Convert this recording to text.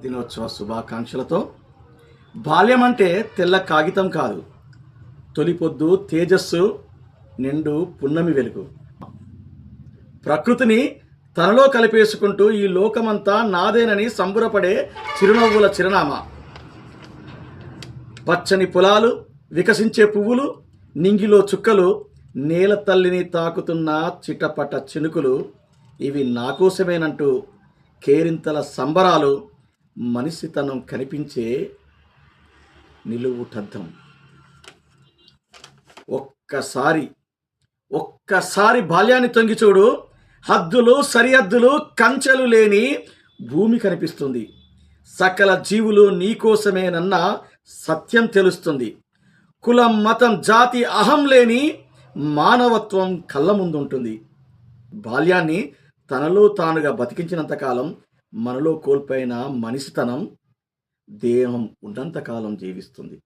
దినోత్సవ శుభాకాంక్షలతో బాల్యం అంటే తెల్ల కాగితం కాదు. తొలిపొద్దు తేజస్సు నిండు పున్నమి వెలుగు. ప్రకృతిని తనలో కలిపేసుకుంటూ ఈ లోకమంతా నాదేనని సంబురపడే చిరునవ్వుల చిరునామా. పచ్చని పొలాలు వికసించే పువ్వులు నింగిలో చుక్కలు నేల తల్లిని తాకుతున్న చిటపట చినుకులు ఇవి నా కోసమేనంటూ కేరింతల సంబరాలు మనిషితనం కనిపించే నిలువుటద్దం. ఒక్కసారి ఒక్కసారి బాల్యాన్ని తొంగి చూడు. హద్దులు సరిహద్దులు కంచెలు లేని భూమి కనిపిస్తుంది. సకల జీవులు నీకోసమేనన్న సత్యం తెలుస్తుంది. కులం మతం జాతి అహం లేని మానవత్వం కళ్ళ ముందుంటుంది. బాల్యాన్ని తనలో తానుగా బతికించినంతకాలం మనలో కోల్పోయిన మనిషితనం దేహం ఉన్నంతకాలం జీవిస్తుంది.